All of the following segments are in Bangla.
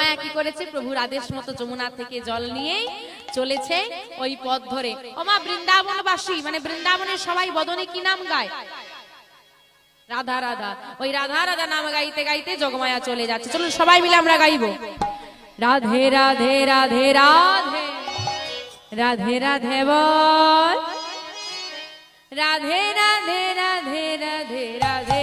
যোগমায়া কি করেছে? প্রভুর আদেশ মতো যমুনা থেকে জল নিয়েই চলেছে ওই পথ ধরে। ওমা বৃন্দাবনবাসী মানে বৃন্দাবনের সবাই বদনে কি নাম গায়? রাধা রাধা। ওই রাধা রাধা নাম গাইতে গাইতে যোগমায়া চলে যাচ্ছে। চলুন সবাই মিলে আমরা গাইবো। রাধে রাধে রাধে রাধে। রাধে রাধে বল। রাধে রাধে রাধে রাধে রাধে।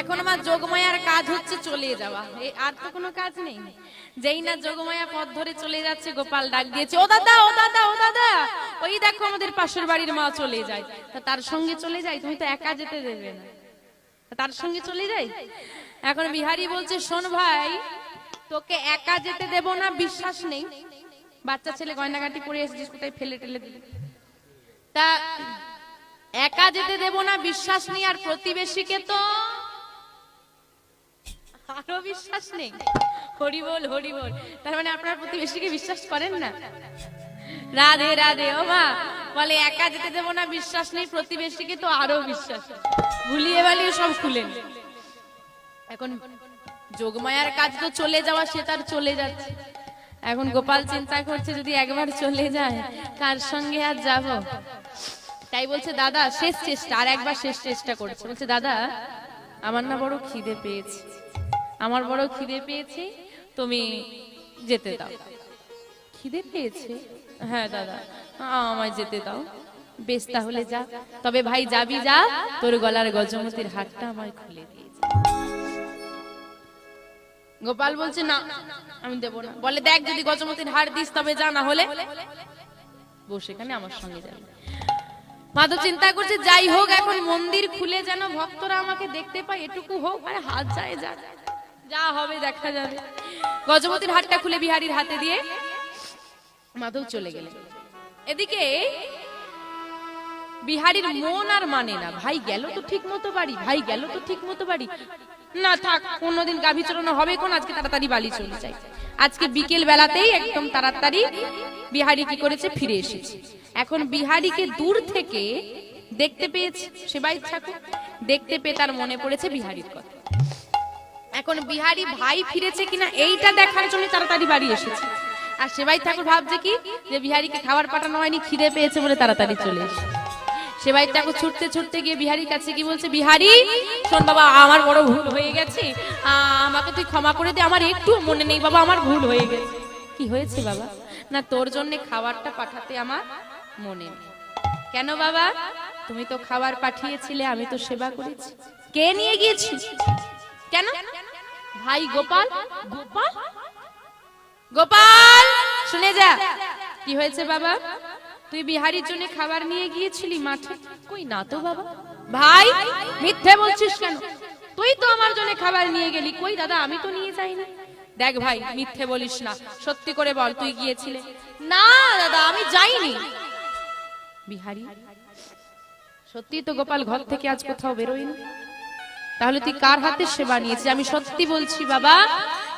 এখন আমার যোগমায়ার কাজ হচ্ছে চলে যাওয়া। আর তো কোনো কাজ নেই। যেই না যোগমায়া পথ ধরে চলে যাচ্ছে, গোপাল ডাক দিয়েছে, ও দাদা ও দাদা ও দাদা, ওই দেখো আমাদের পাশের বাড়ির মা চলে যায়। তা তার সঙ্গে চলে যাই তুমি তো একা যেতে দেবে না। তার সঙ্গে চলে যাই এখন বিহারি বলছে, শোন ভাই, তোকে একা যেতে দেব না, বিশ্বাস নেই। বাচ্চা ছেলে গয়নাগাটি পরে এসেছিস, কোথায় ফেলে টেলে দিবি? তা একা যেতে দেব না, বিশ্বাস নেই, আর প্রতিবেশীকে তো আরও বিশ্বাস নেই। হরি বল হরি বল। তার মানে আপনার প্রতিবেশীকে বিশ্বাস করেন না? রাধে রাধে, ও মা, বলে একা যেতে দেব না, বিশ্বাস নেই, প্রতিবেশীকে তো আরও বিশ্বাস। ভুলিয়ে বালিয়ে সব খুলেন। এখন যোগমায়ার কাজ তো চলে যাওয়া, সে তার চলে যাচ্ছে। এখন গোপাল চিন্তা করছে, যদি একবার চলে যায় কার সঙ্গে আর যাব। তাই বলছে দাদা শেষ চেষ্টা আর একবার শেষ চেষ্টা করছে। বলছে দাদা আমার না বড় খিদে পেয়েছে। আমার বড় খিদে পেয়েছে তুমি যেতে দাও। খিদে পেয়েছে? হ্যাঁ দাদা আমায় যেতে দাও। বেশ তাহলে যা। তবে ভাই যাবি যা। তোর গলার গজমতির হাতটা আমায় খুলে দিয়েছে গোপাল বলছে না আমি দেবো না। বলে দেখ যদি গজমতির হার দিস তবে যা না হলে বসে এখানে আমার সঙ্গে যাবে। মাধব চিন্তা করছে, যাই হোক, এখন মন্দির খুলে যেন ভক্তরা আমাকে দেখতে পায়, এটুকু হোক, আরে হাত যায়, যা যা। হবে, দেখা যাবে। গজপতির হাটটা খুলে বিহারীর হাতে দিয়ে মাধব চলে গেলেন। এদিকে বিহারীর মন আর মানে না, ভাই গেল তো ঠিক মতো বাড়ি, ভাই গেল তো ঠিক মতো বাড়ি। না থাক, অন্যদিন গাভী চড়ানো হবে কোন? আজকে তাড়াতাড়ি বালি চলে যাই। আজকে বিকেল বেলাতেই একদম তাড়াতাড়ি বিহারি কি করেছে? ফিরে এসেছে। এখন বিহারিকে দূর থেকে দেখতে পেয়েছে সেবাই ঠাকুর। দেখতে পেয়ে তার মনে পড়েছে বিহারীর কথা। এখন বিহারি ভাই ফিরেছে কিনা এইটা দেখার জন্য তাড়াতাড়ি বাড়ি এসেছে। আর সেবাই ঠাকুর ভাবছে কি? যে বিহারিকে খাবার পাঠানো হয়নি, খিদে পেয়েছে বলে তাড়াতাড়ি চলে এসেছে। সেবাই ঠাকুর ছুটতে ছুটতে গিয়ে বিহারির কাছে কি বলছে, বিহারি, শোন বাবা, আমার বড় ভুল হয়ে গেছে। আমাকে তুই ক্ষমা করে দে, আমার একটু মনে নেই বাবা, আমার ভুল হয়ে গেছে। কি হয়েছে বাবা? না, তোর জন্য খাবারটা পাঠাতে আমার মনে নেই। কেন বাবা? তুমি তো খাবার পাঠিয়েছিলে, আমি তো সেবা করেছি। কে নিয়ে গিয়েছি? কেন? ভাই গোপাল। গোপাল? গোপাল, শুনে যা। কি হয়েছে বাবা? তুই বিহারির জন্য খাবার নিয়ে গিয়েছিলি মাঠে? কই না তো বাবা। ভাই, মিথ্যে বলছিস কেন? তুই তো আমার জন্য খাবার নিয়ে গেলি। কই দাদা, আমি তো নিয়ে যাইনি। দেখ ভাই, মিথ্যে বলিস না। সত্যি করে বল, তুই গিয়েছিলে? না দাদা, আমি যাইনি। বিহারি সত্যি তো গোপাল ঘর থেকে আজ কোথাও বেরোয়নি। তাহলে তুই কার হাতে সেবা নিয়েছিস? আমি সত্যি বলছি বাবা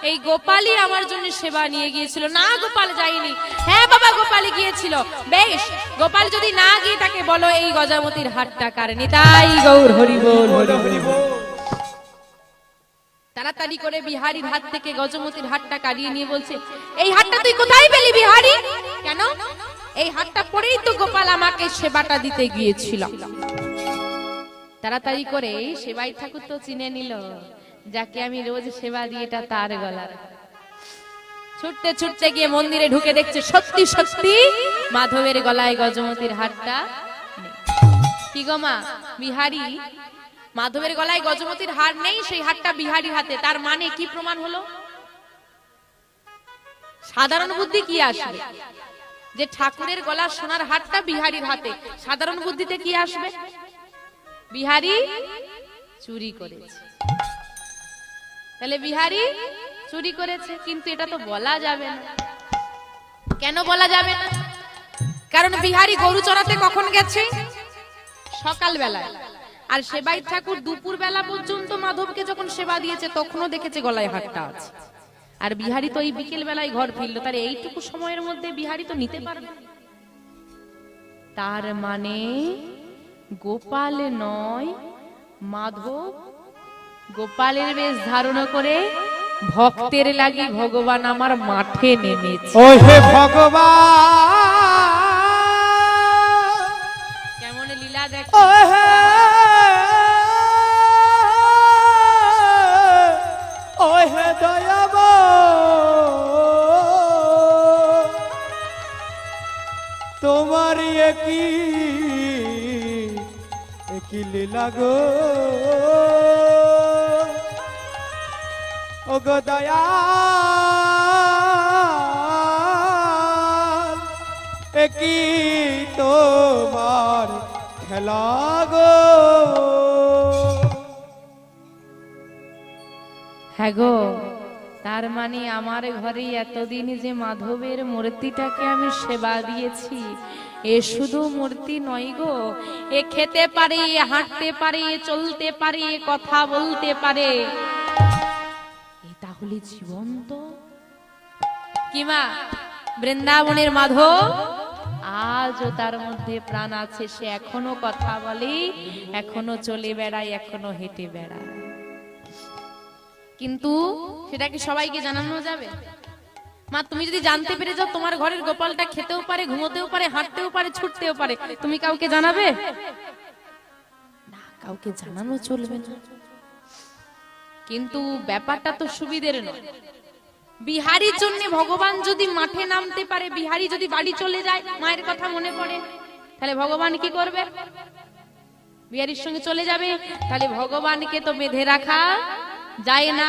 এই গোপালই আমার জন্য সেবা নিয়ে গিয়েছিল। না, গোপাল যায়নি। হ্যাঁ বাবা, গোপালই গিয়েছিল। বেশ, গোপাল যদি না গিয়ে তাকে বলো, এই গজামতির হাটটা কারেনি তাই গৌর হরি বল হরি বল। তাড়াতাড়ি করে বিহারির হাত থেকে গজমতির হাতটা কাড়িয়ে নিয়ে বলছে, এই হাতটা তুই কোথায় পেলি বিহারি? কেন? এই হাতটা পরেই তো গোপাল আমাকে সেবাটা দিতে গিয়েছিল। তাড়াতাড়ি করে সেবাই ঠাকুর তো চিনে নিল। যাকে আমি রোজ সেবা দিই, এটা তার গলার ছুটতে ছুটতে গিয়ে মন্দিরে ঢুকে দেখছে সত্যি সত্যি মাধবের গলায় গজমতির হারটা কি গো মা, বিহারি? মাধবের গলায় গজমতির হার নেই, সেই হারটা বিহারির হাতে। তার মানে কি প্রমাণ হলো? সাধারণ বুদ্ধি কি আসবে? যে ঠাকুরের গলা সোনার হারটা বিহারির হাতে, সাধারণ বুদ্ধিতে কি আসবে? বিহারি চুরি করেছে। তাহলে বিহারি চুরি করেছে, কিন্তু এটা তো বলা যাবে না। কেন বলা যাবে না? কারণ বিহারি গরু চড়াতে কখন গেছে? সকাল বেলায় আর সেবাই ঠাকুর দুপুর বেলা পর্যন্ত মাধবকে যখন সেবা দিয়েছে, তখনও দেখেছে গলায় হাটটা আছে। আর বিহারি তো এই বিকেল বেলায় ঘর ফিরলো, তার এইটুকু সময়ের মধ্যে বিহারি তো নিতে পারবে। তার মানে গোপাল নয়, মাধব গোপালের বেশ ধারণ করে ভক্তের লাগি ভগবান আমার মাঠে নেমেছে। ও হে ভগবান। কেমন লীলা দেখ। ও হে ও হে দয়াব তোমার একই একই লীলা গো। ও গো দয়া একই তোমার খেলা গো? হ্যাঁ গো, তার মানে আমার ঘরে এতদিন যে মাধবের মূর্তিটাকে আমি সেবা দিয়েছি, এ শুধু মূর্তি নয় গো, এ খেতে পারে, হাঁটতে পারে, চলতে পারে, কথা বলতে পারে। এ জীবন্ত কিমা? বৃন্দাবনের মাধব? আজও তার মধ্যে প্রাণ আছে, সে এখনও কথা বলে, এখনও চলে বেড়ায়, এখনও হেঁটে বেড়ায়। কিন্তু সেটা কি সবাইকে জানানো যাবে? মা, তুমি যদি জানতে পেরে যাও, তোমার ঘরের গোপালটা খেতেও পারে, ঘুমোতেও পারে, হাঁটতেও পারে, ছুটতেও পারে, তুমি কাউকে জানাবে? না, কাউকে জানানো চলবে না। কিন্তু ব্যাপারটা তো সুবিধের নয়। বিহারির জন্য ভগবান যদি মাঠে নামতে পারে, বিহারি যদি বাড়ি চলে যায়, মায়ের কথা মনে পড়ে, তাহলে ভগবান কি করবে? বিহারির সঙ্গে চলে যাবে, তাহলে ভগবানকে তো বেঁধে রাখা যায় না।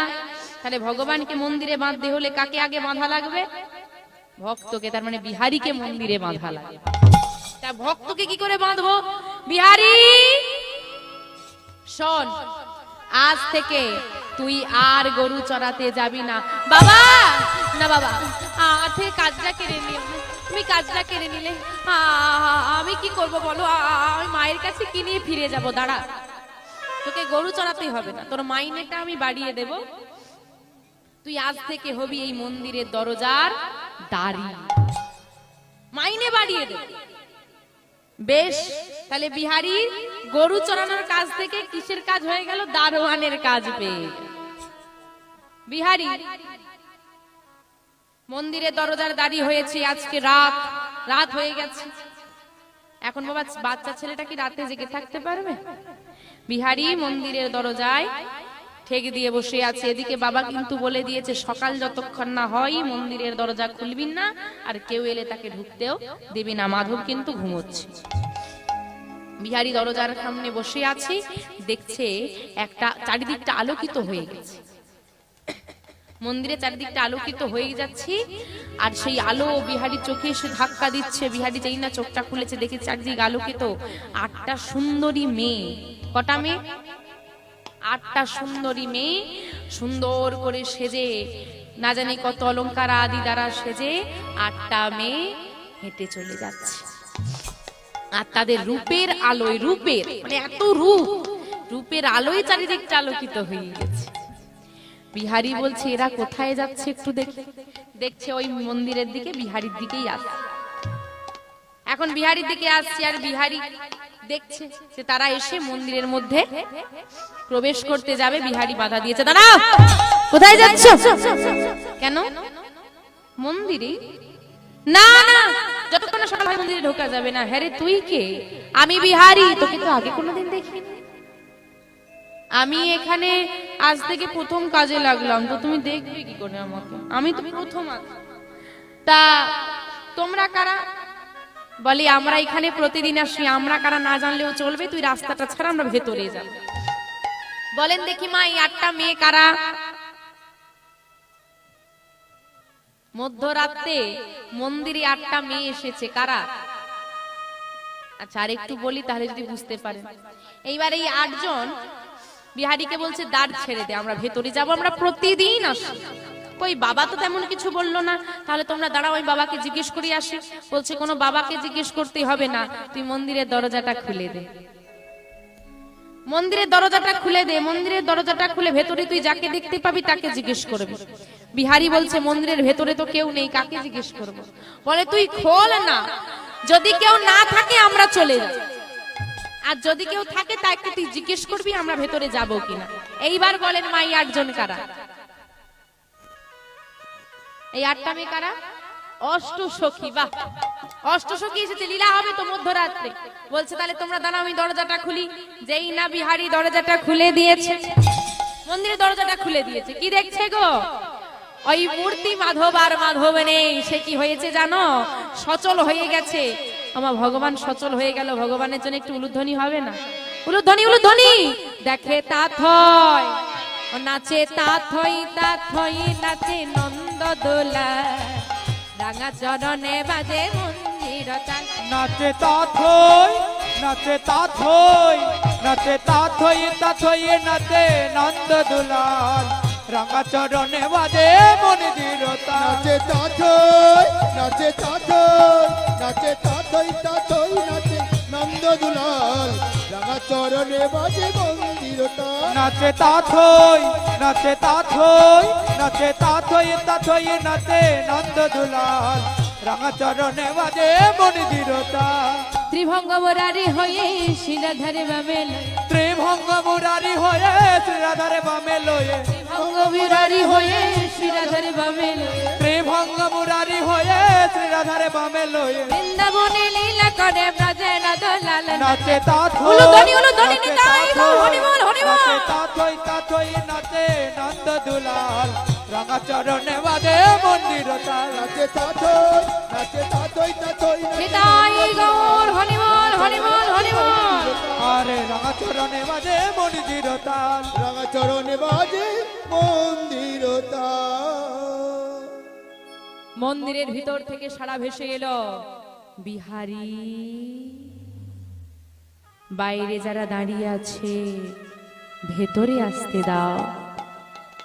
তাহলে ভগবানকে মন্দিরে বাঁধতে হলে কাকে আগে বাঁধা লাগবে? ভক্তকে, তার মানে বিহারিকে মন্দিরে বাঁধা লাগবে। তা ভক্তকে কি করে বাঁধবো? বিহারি, শোন, আজ থেকে তুই আর গরু চড়াতে যাবি না। বাবা! না বাবা, আঠে কাজটা কেড়ে নিও তুমি কাজটা কেড়ে নিলে আমি কি করব বলো? আমি মায়ের কাছে কি নিয়ে ফিরে যাব? দাঁড়া। তোকে গরু চড়াতেই হবে না, তোর মাইনেটা আমি বাড়িয়ে দেব। তুই আজ থেকে হবি এই মন্দিরের দরজার দাঁড়ি। মাইনে বাড়িয়ে দেব বেশ, তাহলে বিহারি, গরু চড়ানোর কাজ থেকে কিসের কাজ হয়ে গেল? দারোয়ানের কাজ পেয়ে। বিহারি, মন্দিরে দরজার দাঁড়ি হয়েছে, আজকে রাত রাত হয়ে গেছে। এখন বাবা, বাচ্চা ছেলেটা কি রাতে জেগে থাকতে পারবে? বিহারি মন্দিরের দরজায় ঠেক দিয়ে বসে আছে। এদিকে বাবা কিন্তু বলে দিয়েছে, সকাল যতক্ষণ না হয় মন্দিরের দরজা খুলবি না, আর কেউ এলে তাকে ঢুকতেও দিবি না। মাধব কিন্তু ঘুমোচ্ছে। বিহারি দরজার সামনে বসে আছে, দেখছে একটা চারিদিকটা আলোকিত হয়ে গেছে। মন্দিরে চারিদিকটা আলোকিত হয়ে যাচ্ছে, আর সেই আলো বিহারি চোখে এসে ধাক্কা দিচ্ছে। বিহারি যেই না চোখটা খুলেছে, দেখে চারিদিক আলোকিত। আটটা সুন্দরী মেয়ে। কটা মেয়ে? আটটা সুন্দরী মেয়ে সুন্দর করে সেজে, না জানি কত অলংকার আদি দ্বারা সেজে আটটা মেয়ে হেঁটে চলে যাচ্ছে। আর তাদের রূপের আলোয়, রূপের মানে এত রূপ, রূপের আলোয় চারিদিকটা আলোকিত হয়ে গেছে। বিহারি বলছে, এরা কোথায় যাচ্ছে একটু দেখে, দেখছে ওই মন্দিরের দিকে, বিহারির দিকেই আসছে। এখন বিহারির দিকে আসছে, আর বিহারি দেখছে যে তারা এসে মন্দিরের মধ্যে প্রবেশ করতে যাবে, বিহারি বাধা দিয়েছে। দাঁড়া কোথায় যাচ্ছ? কেন? মন্দিরে? না না, যতক্ষণ সকাল হয় মন্দিরে ঢোকা যাবে না। হ্যাঁ তুই কে? আমি বিহারি, তোকে তো আগে কোনোদিন দেখিনি। আমি এখানে আজ থেকে প্রথম কাজে লাগলাম, তো তুমি দেখবে কি করে আমাকে? আমি তো প্রথম আছি। তা তোমরা কারা? বলি, আমরা এখানে প্রতিদিন আসি, আমরা কারা না জানলেও চলবে, তুই রাস্তাটা ছাড়া আমরা ভেতরে যাব। বলেন দেখি মা, এই আটটা মেয়ে কারা? মধ্যরাতে মন্দিরে আটটা মেয়ে এসেছে, কারা? আচ্ছা আর একটু বলি তাহলে যদি বুঝতে পারেন। এইবার এই আটজন বিহারীকে বলছে, দাঁড় ছেড়ে দে, আমরা ভেতরে যাব, আমরা প্রতিদিন আসি। ওই বাবা তো তেমন কিছু বলল না। তাহলে তোমরা দাঁড়াও, ওই বাবাকে জিজ্ঞেস করে আসি। বলছে, কোনো বাবাকে জিজ্ঞেস করতে হবে না। তুই মন্দিরের দরজাটা খুলে দে। মন্দিরের দরজাটা খুলে দে, মন্দিরের দরজাটা খুলে ভেতরে তুই যাকে দেখতে পাবি তাকে জিজ্ঞেস করবি। বিহারি বলছে, মন্দিরের ভেতরে তো কেউ নেই, কাকে জিজ্ঞেস করব? বলে, তুই খোল না। যদি কেউ না থাকে, আমরা চলে যাই। আর যদি কেউ থাকে, তাকে তুই জিজ্ঞেস করবি, আমরা ভেতরে যাব কিনা? এইবার বলেন, মাই আটজন কারা? এই আটটা মেয়ে কারা? অষ্ট সখী বাহ। অষ্ট সখী এসেছে, লীলা হবে তো মধ্যরাত্রে। বলছে, তাহলে তোমরা দাঁড়াও, আমি দরজাটা খুলি। যেই না বিহারি দরজাটা খুলে দিয়েছে। মন্দিরের দরজাটা খুলে দিয়েছে। কি দেখছে গো? ওই মূর্তি মাধব আর মাধব নেই। সে কি হয়েছে জানো? সচল হয়ে গেছে। আমার ভগবান সচল হয়ে গেল। ভগবানের জন্য একটু উলুধ্বনি হবে না? উলুধ্বনি উলুধ্বনি! দেখে তা থয়। ও নাচে তা থই তা থই নাচে নন্দ দোলা রাঙা চরণে বাজে মন্দির নাচে তাথই নাচে তাথই নাচে তাথই তাথই নাচে নন্দ দুলাল রাঙা চরণে বাজে মন্দির নাচে তাথই নাচে তাথই নাচে তাথই তাথই নাচে নন্দ দুলাল রাঙা চরণে বাজে মন্দিরতা নাচে তাথই নাচে তাথই নাচে তাথই তাথই নাচে নন্দ দুলাল। রাঙা চরণে বাজে মন্দিরতা ত্রিভঙ্গ বরারি হয়ে শিলাধারে বামেল। ত্রিভঙ্গ মুরারি হয়ে শ্রীরাধারে বামে লয়ে ভঙ্গ বিরারি হয়ে শিলাধারে বামেল। ত্রিভঙ্গ মুরারি হয়ে শ্রীরাধারে বামে লয়ে। বৃন্দাবনে লীলা করে ব্রজে নদলাল নাচে তাথই উলুধ্বনি, উলুধ্বনি, নাচে নিতাই গো, তাথই, হরিবল, হরিবল। নাচে তাথই তাথই নাচে নন্দ দুলাল। রাঙা চরণে বাজে মন্দির তার। নাচে তাথই নাচে তাথই নাচে নিতাই গৌর হরিবল হরিবল হরিবল। আরে রাঙা চরণে বাজে মন্দির তার। রাঙা চরণে বাজে মন্দিরতা মন্দিরের ভিতর থেকে সারা ভেসে এলো বিহারি। বাইরে যারা দাঁড়িয়ে আছে ভেতরে আসতে দাও।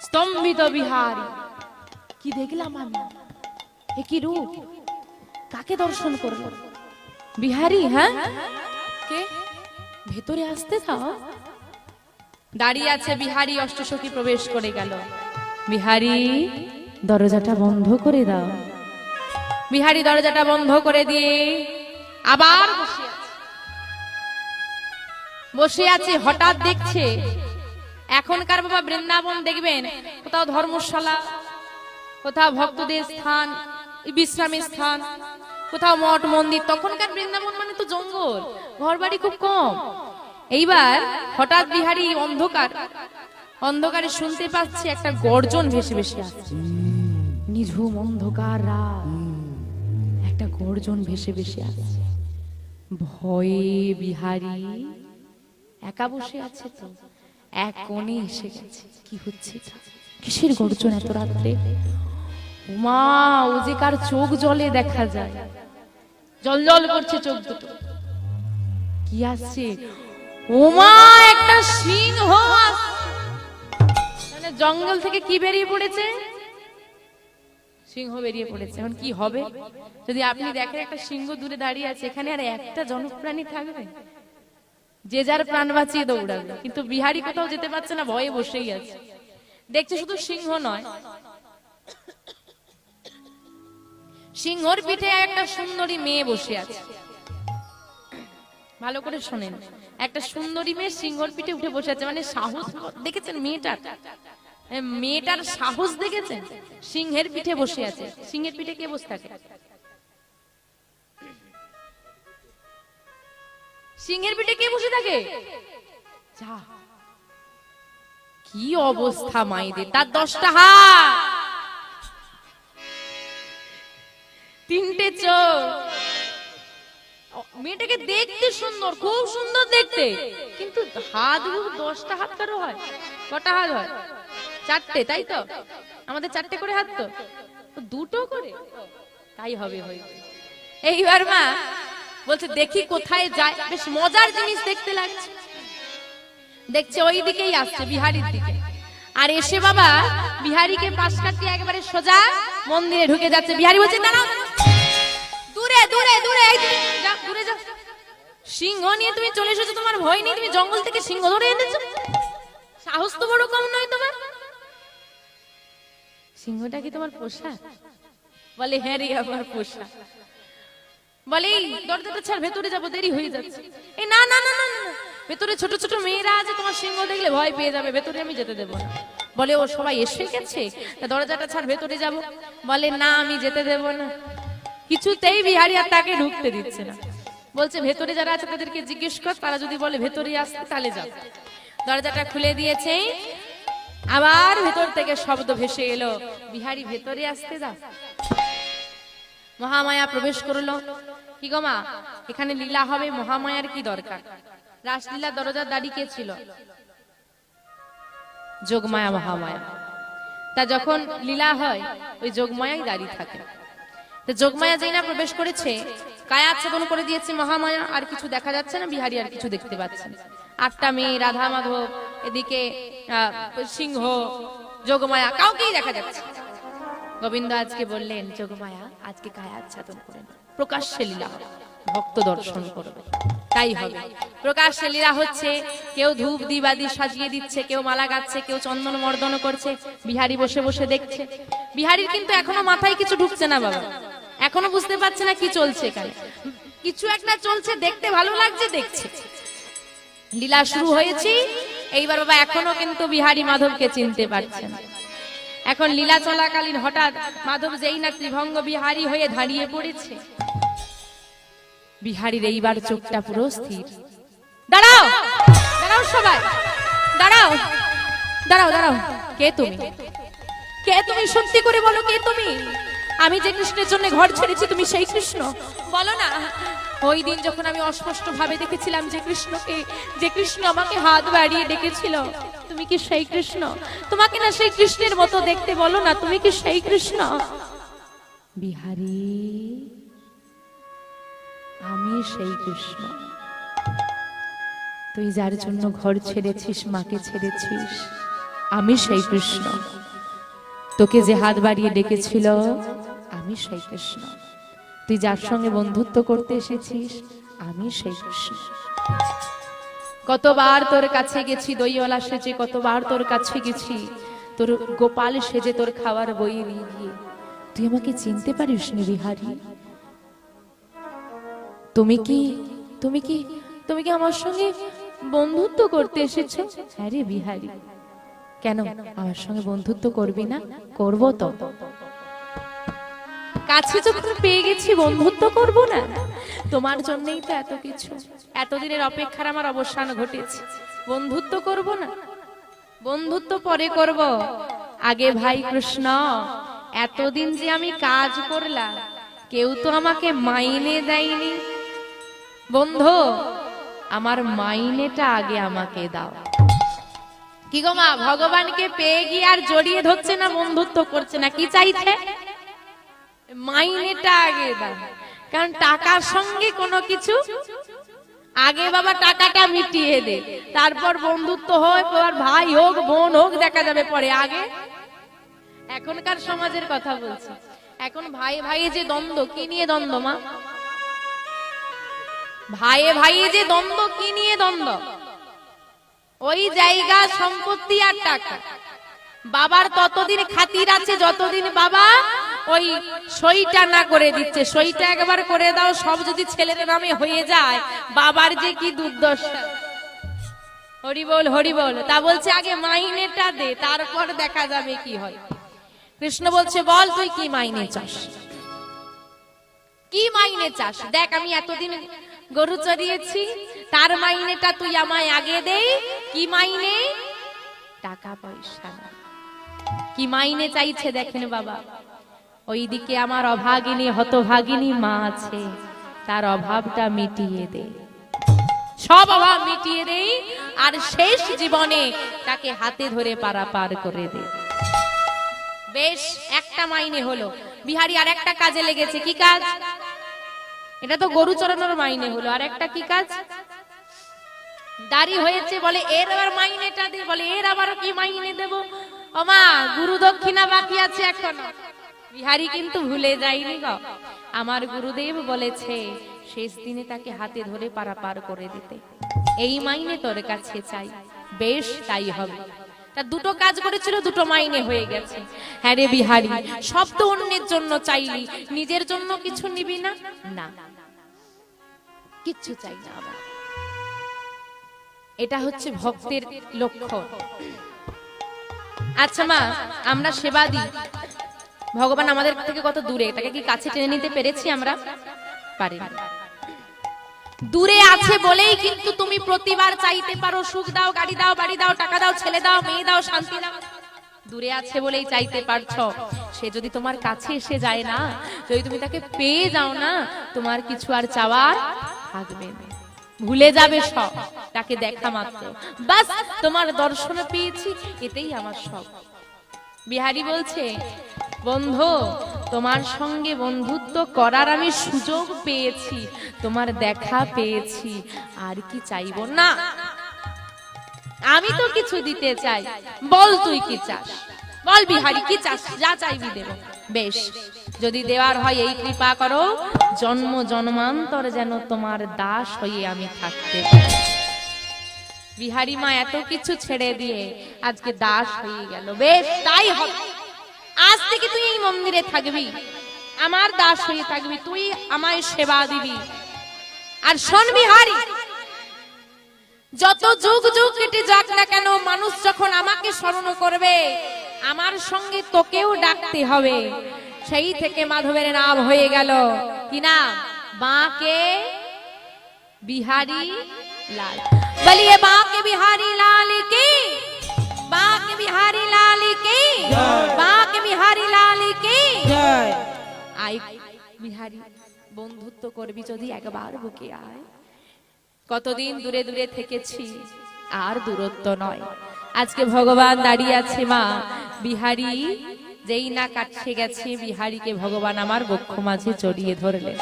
স্তম্ভিত বিহারি। কি দেখলাম আমি? এ কি রূপ? কাকে দর্শন করব বিহারি হ্যাঁ? কে? ভেতরে আসতে দাও দাঁড়িয়ে আছে বিহারি অষ্টসখী প্রবেশ করে গেল। বিহারি দরজাটা বন্ধ করে দাও। বিহারি দরজাটা বন্ধ করে দিয়ে আবার বসে আছে। হঠাৎ দেখছে এখনকার বাবা বৃন্দাবন দেখবেন, কোথাও ধর্মশালা, কোথাও ভক্তদের স্থান বিশ্রামের স্থান, কোথাও মঠ মন্দির, তখনকার বৃন্দাবন মানে তো জঙ্গল ঘর বাড়ি খুব কম। এইবার হঠাৎ বিহারি অন্ধকার, অন্ধকারে শুনতে পাচ্ছি একটা গর্জন ভেসে ভেসে আসছে। নিঝুম অন্ধকার রাত। একটা গর্জন ভেসে ভেসে আসছে। ভয়ে বিহারি একা বসে আছে তো, এক কোণে এসে গেছে। কি হচ্ছে কিসের গর্জন এত রাত্রে? উমা, ও যে কার চোখ জলে দেখা যায়। জল জল করছে চোখ দুটো। কি আসছে? ওমা একটা সিংহ। মানে জঙ্গল থেকে কি বেরিয়ে পড়েছে? সিংহ বেরিয়ে পড়েছে। এখন কি হবে? যদি আপনি দেখেন একটা সিংহ দূরে দাঁড়িয়ে আছে এখানে আর একটা জনপ্রাণী থাকবে? যে যার প্রাণ বাঁচিয়ে দৌড়াবে। কিন্তু বিহারি কোথাও যেতে পারছে না ভয়ে বসেই আছে। দেখছে শুধু সিংহ নয়। সিংহর পিঠে একটা সুন্দরী মেয়ে বসে আছে। ভালো করে শোনেন। একটা সুন্দরী মেয়ে সিংহর পিঠে উঠে বসে আছে। মানে সাহস দেখেছেন মেয়েটার এ, মেয়েটার সাহস দেখেছেন সিংহের পিঠে বসে আছে। সিংহের পিঠে কে বসে থাকে? সিংহের পিঠে কে বসে থাকে? কি অবস্থা মাইদের তার দশটা হাত। তিনটে চোখ। মেয়েটাকে দেখতে সুন্দর, খুব সুন্দর দেখতে। কিন্তু হাত দশটা হাত কারও হয়? কটা হাত হয়? চারটে, তাই তো? আমাদের চারটে করে হাত তো? দুটো করে? তাই হবে এইবার মা বলছে, দেখি কোথায় যায়। বেশ মজার জিনিস দেখতে লাগছে। দেখছে ওই দিকেই আসছে, বিহারির দিকে। আর এসে বাবা বিহারিকে পাশ কাটিয়ে একেবারে সোজা মন্দিরে ঢুকে যাচ্ছে। বিহারি বলছে না দূরে দূরে দূরে দূরে সিংহ নিয়ে তুমি চলে এসেছ, তোমার ভয় নেই। তুমি জঙ্গল থেকে সিংহ ধরে এনেছো। সাহস তো বড় কম নয় তোমার। সিংহটা কি তোমার পোষা? বলে হ্যাঁ রে আমার পোষা। বলে দরজাটা ছাড় ভেতরে যাব দেরি হয়ে যাচ্ছে। এই না না না, না। ভেতরে ছোট ছোট মেয়েরা আছে তোমার সিংহ দেখলে ভয় পেয়ে যাবে ভেতরে আমি যেতে দেবো না। বলে ও সবাই এসে গেছে? দরজাটা ছাড় ভেতরে যাব। বলে না আমি যেতে দেবো না। কিছুতেই বিহারি আর তাকে ঢুকতে দিচ্ছে না। বলছে ভেতরে যারা আছে তাদেরকে জিজ্ঞেস কর তারা যদি বলে ভেতরে আসতে তাহলে যাও দরজাটা খুলে দিয়েছে। আবার ভেতর থেকে শব্দ ভেসে এলো, বিহারি ভেতরে আসতে যাও মহামায়া প্রবেশ করল। কি গো মা, এখানে লীলা হবে, মহামায়ার কি দরকার? রাসলীলা দরজার দাড়ি কে ছিল? যোগমায়া মহামায়া। তা যখন লীলা হয়, ওই যোগমায়াই দাঁড়িয়ে থাকে। তো যোগমায়া যেই না প্রবেশ করেছে কায়াচ্ছাদন করে দিয়েছে মহামায়া, আর কিছু দেখা যাচ্ছে না, বিহারি আর কিছু দেখতে পাচ্ছে না। আটটা মেয়ে, রাধা মাধব, এদিকে সিংহ, যোগমায়া, কাউকেই দেখা যাচ্ছে গোবিন্দ আজকে বললেন, যোগমায়া, আজকে কায়া আচ্ছাদন করে প্রকাশ্যে লীলা ভক্ত দর্শন করবে। তাই হবে। প্রকাশ্যে লীলা হচ্ছে, কেউ ধূপ দিবাদি সাজিয়ে দিচ্ছে, কেউ মালা গাচ্ছে, কেউ চন্দন মর্দন করছে, বিহারি বসে বসে দেখছে। বিহারির কিন্তু এখনও মাথায় কিছু ঢুকছে না, বাবা। এখনও বুঝতে পারছে না কি চলছে এখানে। কিছু একটা চলছে, দেখতে ভালো লাগছে, দেখছে। লীলা শুরু হয়েছে। এইবার বাবা এখনও কিন্তু বিহারি মাধবকে চিনতে পারছে না এখন লীলা চলাকালীন হঠাৎ মাধব যেই না ত্রিভঙ্গ বিহারি হয়ে দাঁড়িয়ে পড়েছে। বিহারীর এইবার চোখটা পুরো স্থির। দাঁড়াও! দাঁড়াও সবাই! দাঁড়াও! দাঁড়াও দাঁড়াও! কে তুমি? কে তুমি? সত্যি করে বলো, কে তুমি? আমি যে কৃষ্ণের জন্য ঘর ছেড়েছি, তুমি সেই কৃষ্ণ। বলো না, ওই দিন যখন আমি অস্পষ্ট ভাবে দেখেছিলাম যে কৃষ্ণকে, যে কৃষ্ণ আমাকে হাত বাড়িয়ে ডেকেছিল, তুমি কি সেই কৃষ্ণ? তোমাকে না সেই কৃষ্ণের মতো দেখতে বলো না, তুমি কি সেই কৃষ্ণ? বিহারী, আমি সেই কৃষ্ণ। তুই যার জন্য ঘর ছেড়েছিস, মাকে ছেড়েছিস, আমি সেই কৃষ্ণ। তোকে যে হাত বাড়িয়ে ডেকেছিল আমি সেই কৃষ্ণ। তুই যার সঙ্গে বন্ধুত্ব করতে এসেছিস, আমি সেই কৃষ্ণ। কতবার তোর কাছে গেছি দইওয়ালা সেজে, কতবার তোর কাছে গেছি, তোর গোপাল সেজে তোর খাবার বই নিয়ে গিয়ে। তুই আমাকে চিনতে পারিস নি বিহারি? তুমি কি তুমি কি তুমি কি আমার সঙ্গে বন্ধুত্ব করতে এসেছ? হ্যাঁ রে বিহারি। কেন? আমার সঙ্গে বন্ধুত্ব করবি না? করব তো। কাছে যখন পেয়ে গেছি, বন্ধুত্ব করব না? তোমার জন্যই তো এত কিছু। এতদিনের অপেক্ষার আমার অবসান ঘটেছে। বন্ধুত্ব করব না? বন্ধুত্ব পরে করব। আগে ভাই কৃষ্ণ, এতদিন যে আমি কাজ করলাম, কেউ তো আমাকে মাইনে দেয়নি। বন্ধু, আমার মাইনেটা আগে আমাকে দাও। কি গো মা, ভগবানকে পেয়ে গিয়ে আর জড়িয়ে ধরছে না, বন্ধুত্ব করছে না, কি চাইছে? মাইনেটা আগে দাও। কারণ টাকার সঙ্গে কোনো কিছু, আগে বাবা টাকাটা মিটিয়ে দে। তারপর বন্ধুত্ব পর ভাই হোক, বোন হোক, দেখা যাবে পরে। আগে এখনকার সমাজের কথা বলছি। এখন ভাই ভাই যে দ্বন্দ্ব, কি নিয়ে দ্বন্দ্ব মা? ভাইয়ে ভাইয়ে যে দ্বন্দ্ব, কি নিয়ে দ্বন্দ্ব? ওই জায়গা, সম্পত্তি আর টাকা। বাবার ততদিন খাতির আছে, যতদিন বাবা ওই সইটা না করে দিচ্ছে। সইটা একবার করে দাও, সব যদি ছেলের নামে হয়ে যায়, বাবার যে কি দুর্দশা। হরি বল হরি বল তা বলছে, আগে মাইনেটা দে, তারপর দেখা যাবে কি হয়। কৃষ্ণ বলছে, বল, তুই কি মাইনে চাস? কি মাইনে চাস? দেখ, আমি এতদিন গরু চড়িয়েছি, তার মাইনেটা তুই আমায় আগে দে। কি মাইনে? টাকা পয়সা। কি মাইনে চাইছে দেখেন বাবা। ওইদিকে আমার অভাগিনী, হতভাগিনী মা আছে। তার অভাবটা মিটিয়ে দে। সব অভাব মিটিয়ে দেই আর শেষ জীবনে তাকে হাতে ধরে পারাপার করে দে। বেশ, একটা মাইনে হলো। বিহারি, আর একটা কাজে লেগেছে। কি কাজ? এটা তো গরু চড়ানোর মাইনে হলো। আর একটা কি কাজ? দাড়ি হয়েছে বলে, এর আবার মাইনেটা দে। বলে, এর আবার কি মাইনে দেব? ও মা, গুরু দক্ষিণা বাকি আছে এখনও। বিহারি কিন্তু ভুলে যায়নি গো। আমার গুরুদেব বলেছে, শেষ দিনে তাকে হাতে ধরে পারাপার করে দিতে। এই মাইনে তোর কাছে চাই। বেশ, তাই হবে। তা দুটো কাজ করেছিল, দুটো মাইনে হয়ে গেছে। হ্যাঁ রে বিহারি, সব তো অন্যের জন্য চাইলি। নিজের জন্য কিছু নিবি না? না। কিচ্ছু চাই না আবার। এটা হচ্ছে ভক্তের লক্ষ্য। আচ্ছা মা, আমরা সেবা দিই। ভগবান আমাদের থেকে কত দূরে? তাকে কি কাছে টেনে নিতে পেরেছি আমরা? পারি দূরে আছে বলেই কিন্তু তুমি প্রতিবার চাইতে পারো, সুখ দাও, গাড়ি দাও, বাড়ি দাও, টাকা দাও, ছেলে দাও, মেয়ে দাও, শান্তি দাও। দূরে আছে বলেই চাইতে পারছ। সে যদি তোমার কাছে এসে যায় না, যদি তুমি তাকে পেয়ে যাও না, তোমার কিছু আর চাওয়ার থাকবে না। ভুলে যাবে সব, তাকে দেখা মাত্র। বাস, তোমার দর্শন পেয়েছি এতেই আমার সব বিহারি বলছে বন্ধু, তোমার সঙ্গে বন্ধুত্ব করার আমি সুযোগ পেয়েছি, তোমার দেখা পেয়েছি, আর কি চাইব না। আমি তো কিছু দিতে চাই, বল তুই কি চাস? বল বিহারি, কি চাস? যা চাইবি দেব। বেশ, যদি দেওয়ার হয় এই কৃপা করো, জন্ম জন্মান্তর যেন তোমার দাস হয়ে আমি থাকতে বিহারি মা এত কিছু ছেড়ে দিয়ে আজকে দাস হয়ে গেল। বেশ, তাই হবে। আজ থেকে তুই এই মন্দিরে থাকবি। আমার দাস হয়ে থাকবি তুই আমায় সেবা দিবি। আর শোন বিহারি যত যুগ যুগ কেটে যাক না কেন মানুষ যখন আমাকে স্মরণ করবে আমার সঙ্গে তোকেও ডাকতে হবে। সেই থেকে মাধবের নাম হয়ে গেল। কি না বাঁকে বিহারি লাল। বলিয়ে বাঁকে বিহারি লাল কি? বাঁকে বিহারি লাল কি? বা বিহারী লাল কি? বন্ধুত্ব করবি যদি একবার বুকে আয়। কতদিন দূরে দূরে থেকেছি আর দূরত্ব নয়। আজকে ভগবান দাঁড়িয়ে আছে মা। বিহারি যেই না কাটছে গেছে বিহারীকে ভগবান আমার বক্ষ মাঝে চড়িয়ে ধরলেন।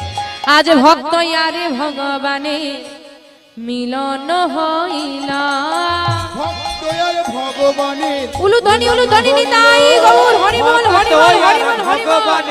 আজ ভক্ত ইয়ারে ভগবানে মিলন হইলা। ভগবানের উলুধনী উলুধনী নিতাই গৌর হরিবল হরিবল হরি বল